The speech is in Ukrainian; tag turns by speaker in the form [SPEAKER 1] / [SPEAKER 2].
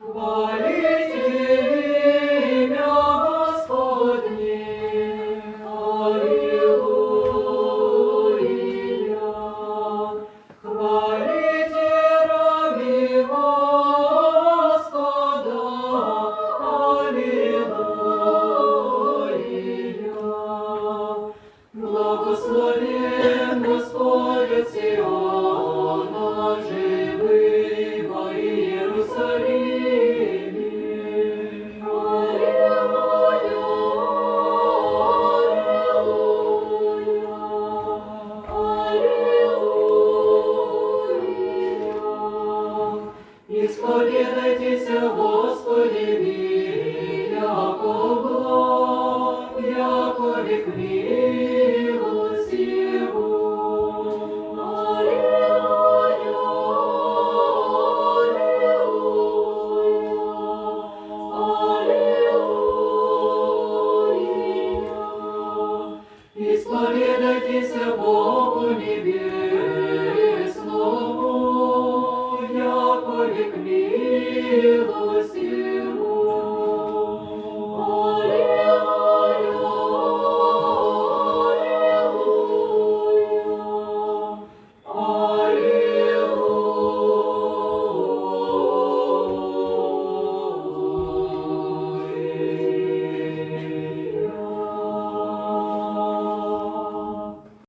[SPEAKER 1] Why? Исповедайтесь, Господи, ви, яко благ, яко век милость Его. Исповедайтесь Богу небес, Kneel, O